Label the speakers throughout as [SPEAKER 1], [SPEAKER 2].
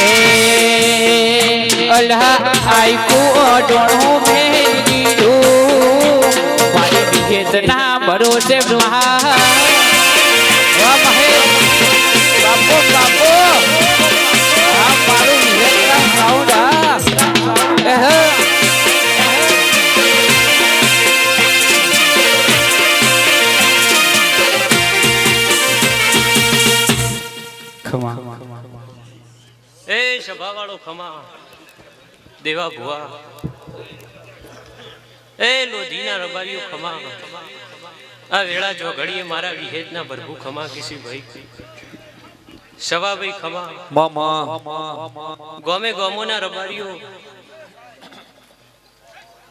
[SPEAKER 1] એ અલ્લાહ આઈકુ અડણું મેલ દીધું મારી ભરોસે મહા
[SPEAKER 2] સભાવાળો ખમા. દેવા ભુવા. એ લોધીના રબારીઓ ખમા. આ વેળા જો ઘડીએ મારા વિહેજના ભરભુ ખમા કિસી ભાઈ. સવાભાઈ ખમા. ગોમે ગોમોના રબારીઓ.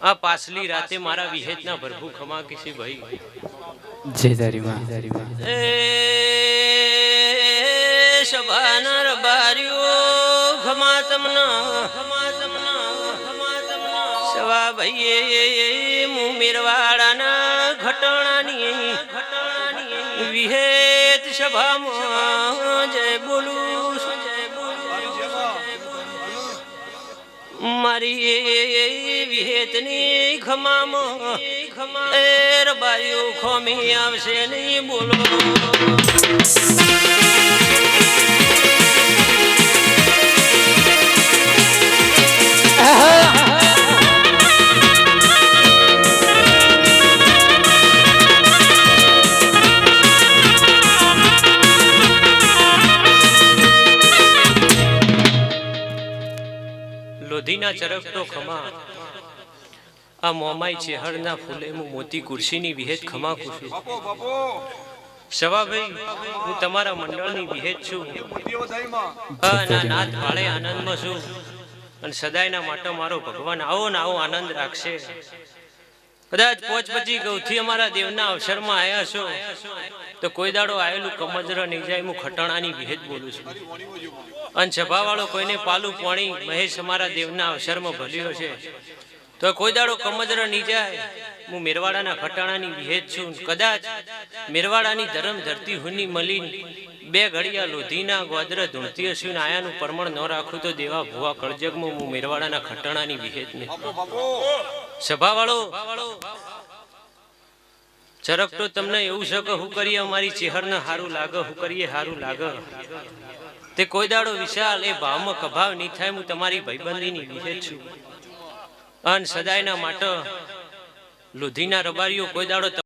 [SPEAKER 2] આ પાછલી રાતે મારા વિહેજના ભરભુ ખમા કિસી ભાઈ.
[SPEAKER 1] જય તારી માં.
[SPEAKER 2] એ સભાના રબારીઓ. ખમા તમના ખમા તમના ખમા તમના સવા ભાઈએ મું ઘટણાની ઘટણાની વિહેત સભામાં જય બોલું મારી વિહેતની ખમામાં એ રબારીઓ ખોમી આવશે નહીં બોલો. લોધીના ચરકતો ખમા. આ મોમાઈ ચેહરના ફૂલે હું મોતી કુર્સીની વિહેજ ખમા કુશું સવાભાઈ હું તમારા મંડળની વિહેજ છું. આ ના નાથ ભાળે આનંદમાં છું. અને સદાયના માટે મારો ભગવાન આવો ને આવો આનંદ રાખશે. કદાચ પોચ પછી ગૌથી અમારા દેવના અવસરમાં આવ્યા છો, તો કોઈ દાડો આવેલું કમજર નહીં જાય હું ખટાણાની ભેદ બોલું છું. અને સભાવાળો કોઈને પાલું પાણી, મહેશ અમારા દેવના અવસરમાં ભલ્યો છે. તો કોઈ દાડો નહીં જાય હું મેરવાડાના ખટાણાની વિહેત છું. કદાચ મેરવાડાની ધરમ ધરતી હુની મલીન બે ઘડિયા લોધીના ગોદ્ર ધૂણતી હશું ને આયાનું પ્રમાણ ન રાખું તો દેવા ભુવા કળજગમાં હું મેરવાડાના ખટાણાની વિહેજ ને સભાવાળો, ચરક તો તમને એવું છે કે હું કરીએ અમારી ચેહરને હારું લાગે, હું કરીએ હારું લાગે. તે કોઈ વિશાલ, એ ભાવમાં કભાવ નહીં થાય, હું તમારી ભાઈબંધીની વિશેષ છું. અન સદાયના માટે લુધીના રબારીઓ કોઈ દાડો